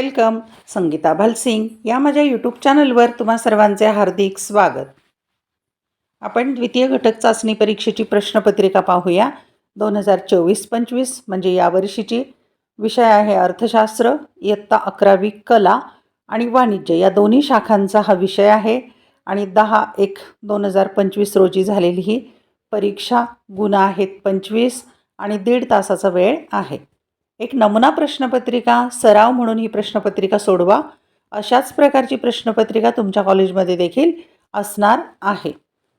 Welcome. Sangeeta Bhalsingh या माझ्या YouTube चॅनलवर तुम्हा सर्वांचे हार्दिक स्वागत. आपण द्वितीय घटक चाचणी परीक्षेची प्रश्नपत्रिका पाहूया. दोन हजार चोवीस पंचवीस म्हणजे यावर्षीची विषय आहे अर्थशास्त्र इयत्ता अकरावी कला आणि वाणिज्य. या दोन्ही शाखांचा हा विषय आहे. आणि दहा एक दोन हजार पंचवीस रोजी झालेली ही परीक्षा गुण आहेत पंचवीस आणि दीड तासाचा वेळ आहे. एक नमुना प्रश्नपत्रिका सराव म्हणून ही प्रश्नपत्रिका सोडवा. अशाच प्रकारची प्रश्नपत्रिका तुमच्या कॉलेजमध्ये देखील असणार आहे.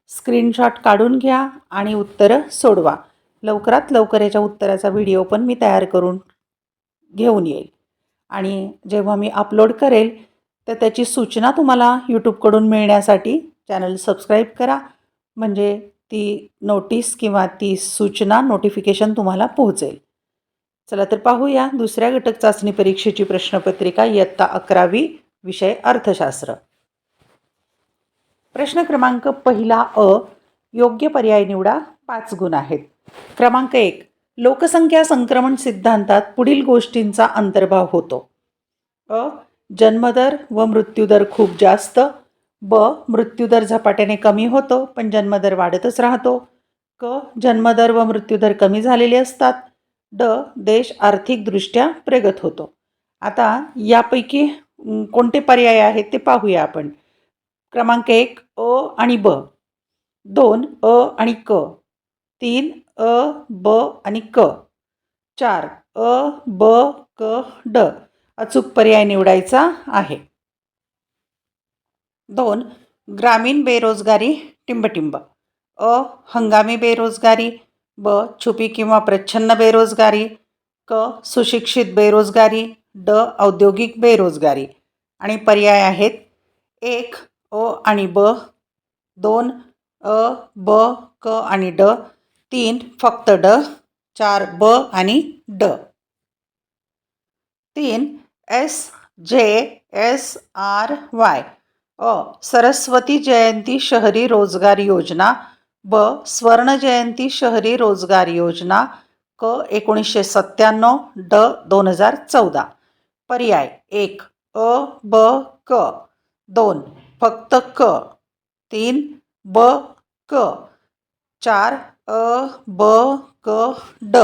स्क्रीनशॉट काढून घ्या आणि उत्तरं सोडवा. लवकरात लवकर याच्या उत्तराचा व्हिडिओ पण मी तयार करून घेऊन येईल. आणि जेव्हा मी अपलोड करेल तर त्याची सूचना तुम्हाला यूट्यूबकडून मिळण्यासाठी चॅनल सबस्क्राईब करा. म्हणजे ती नोटीस किंवा ती सूचना नोटिफिकेशन तुम्हाला पोहोचेल. चला तर पाहूया दुसऱ्या घटक चाचणी परीक्षेची प्रश्नपत्रिका इयत्ता अकरावी विषय अर्थशास्त्र. प्रश्न क्रमांक पहिला अ योग्य पर्याय निवडा पाच गुण आहेत. क्रमांक एक लोकसंख्या संक्रमण सिद्धांतात पुढील गोष्टींचा अंतर्भाव होतो. अ जन्मदर व मृत्यूदर खूप जास्त. ब मृत्यूदर झपाट्याने कमी होतो पण जन्मदर वाढतच राहतो. क जन्मदर व मृत्यूदर कमी झालेले असतात. ड देश आर्थिकदृष्ट्या प्रगत होतो. आता यापैकी कोणते पर्याय आहेत ते पाहूया आपण. क्रमांक एक अ आणि ब. दोन अ आणि क. तीन अ ब आणि क. चार अ ब क ड. अचूक पर्याय निवडायचा आहे. दोन ग्रामीण बेरोजगारी टिंबटिंब. अ हंगामी बेरोजगारी ब. छुपी किंवा प्रच्छन्न बेरोजगारी क. सुशिक्षित बेरोजगारी ड. औद्योगिक बेरोजगारी. आणि पर्याय आहेत. एक अ आणि ब. दोन अ ब क आणि ड. तीन फक्त ड. चार ब आणि ड. तीन S J S R Y. अ. सरस्वती जयंती शहरी रोजगार योजना ब. स्वर्ण जयंती शहरी रोजगार योजना क. एकोणीसशे सत्त्याण्णव ड. दोन हजार चौदा. पर्याय एक. अ ब क. दोन. फक्त क. तीन. ब क. चार. अ ब क ड.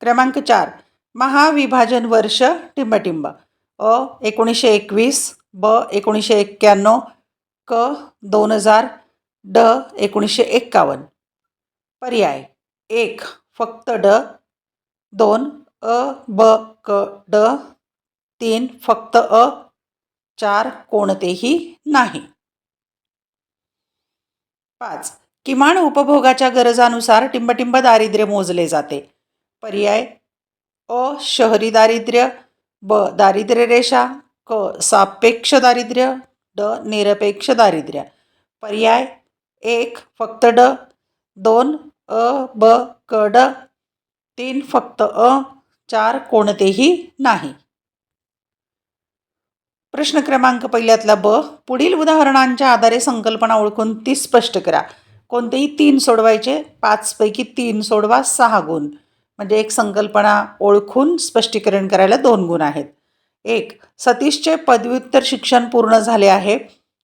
क्रमांक चार. महाविभाजन वर्ष टिंबटिंब. अ एकोणीसशे एकवीस. ब एकोणीसशे एक्क्याण्णव. क दोन हजार ड एकोणीसशे एक्कावन्न. पर्याय. एक फक्त ड. दोन अ ब क ड. तीन फक्त अ. चार कोणतेही नाही. पाच किमान उपभोगाच्या गरजानुसार टिंबटिंब दारिद्र्य मोजले जाते. पर्याय. अ शहरी दारिद्र्य ब दारिद्र्य रेषा क सापेक्ष दारिद्र्य ड निरपेक्ष दारिद्र्य. पर्याय एक फक्त ड. दोन अ ब क ड. तीन फक्त अ. चार कोणतेही नाही. प्रश्न क्रमांक पहिल्यातला ब. पुढील उदाहरणांच्या आधारे संकल्पना ओळखून ती स्पष्ट करा. कोणतेही तीन सोडवायचे पाचपैकी तीन सोडवा सहा गुण. म्हणजे एक संकल्पना ओळखून स्पष्टीकरण करायला दोन गुण आहेत. एक सतीशचे पदव्युत्तर शिक्षण पूर्ण झाले आहे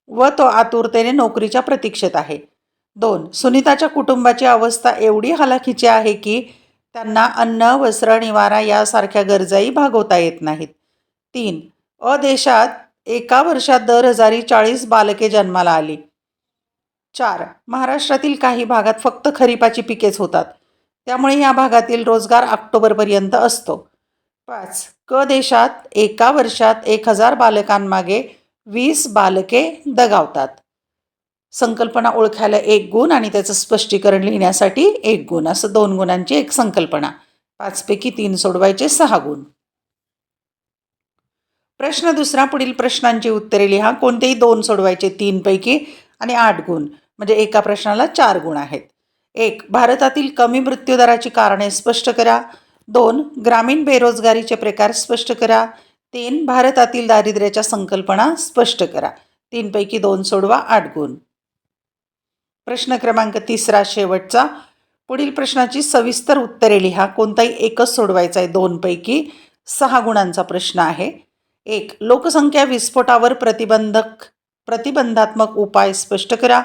व तो आतुरतेने नोकरीच्या प्रतीक्षेत आहे. दोन सुनीताच्या कुटुंबाची अवस्था एवढी हलाखीची आहे की त्यांना अन्न वस्त्र निवारा यासारख्या गरजाही भागवता येत नाहीत. तीन अदेशात एका वर्षात दर हजारी चाळीस बालके जन्माला आली. चार महाराष्ट्रातील काही भागात फक्त खरीपाची पिकेच होतात. त्यामुळे या भागातील रोजगार ऑक्टोबरपर्यंत असतो. पाच क देशात एका वर्षात एक हजार बालकांमागे वीस बालके दगावतात. संकल्पना ओळखायला एक गुण आणि त्याचं स्पष्टीकरण लिहिण्यासाठी एक गुण असं दोन गुणांची एक संकल्पना. पाचपैकी तीन सोडवायचे सहा गुण. प्रश्न दुसरा पुढील प्रश्नांची उत्तरे लिहा. कोणतेही दोन सोडवायचे तीनपैकी आणि आठ गुण म्हणजे एका प्रश्नाला चार गुण आहेत. एक भारतातील कमी मृत्यूदराची कारणे स्पष्ट करा. दोन ग्रामीण बेरोजगारीचे प्रकार स्पष्ट करा. तीन भारतातील दारिद्र्याच्या संकल्पना स्पष्ट करा. तीनपैकी दोन सोडवा आठ गुण प्रश्न क्रमांक तिसरा शेवटचा. पुढील प्रश्नाची सविस्तर उत्तरे लिहा. कोणताही एकच सोडवायचा आहे. दोनपैकी सहा गुणांचा प्रश्न आहे. एक लोकसंख्या विस्फोटावर प्रतिबंधक प्रतिबंधात्मक उपाय स्पष्ट करा.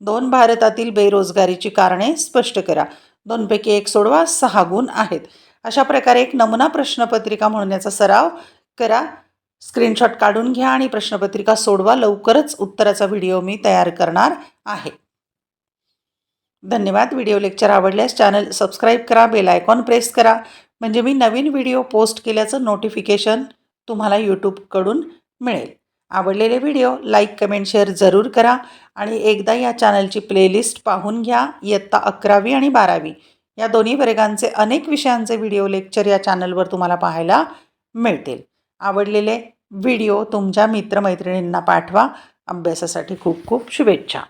दोन भारतातील बेरोजगारीची कारणे स्पष्ट करा. दोनपैकी एक सोडवा सहा गुण आहेत. अशा प्रकारे एक नमुना प्रश्नपत्रिका म्हणून याचा सराव करा. स्क्रीनशॉट काढून घ्या आणि प्रश्नपत्रिका सोडवा. लवकरच उत्तराचा व्हिडिओ मी तयार करणार आहे. धन्यवाद. व्हिडिओ लेक्चर आवडल्यास चॅनल सबस्क्राईब करा बेल आयकॉन प्रेस करा. म्हणजे मी नवीन व्हिडिओ पोस्ट केल्याचं नोटिफिकेशन तुम्हाला यूट्यूबकडून मिळेल. आवडलेले व्हिडिओ लाईक कमेंट शेअर जरूर करा आणि एकदा या चॅनलची प्लेलिस्ट पाहून घ्या. इयत्ता अकरावी आणि बारावी. या दोन्ही वर्गांचे अनेक विषयांचे व्हिडिओ लेक्चर या चॅनलवर तुम्हाला पाहायला मिळतील. आवडलेले व्हिडिओ तुमच्या मित्रमैत्रिणींना पाठवा. अभ्यासासाठी खूप खूप शुभेच्छा.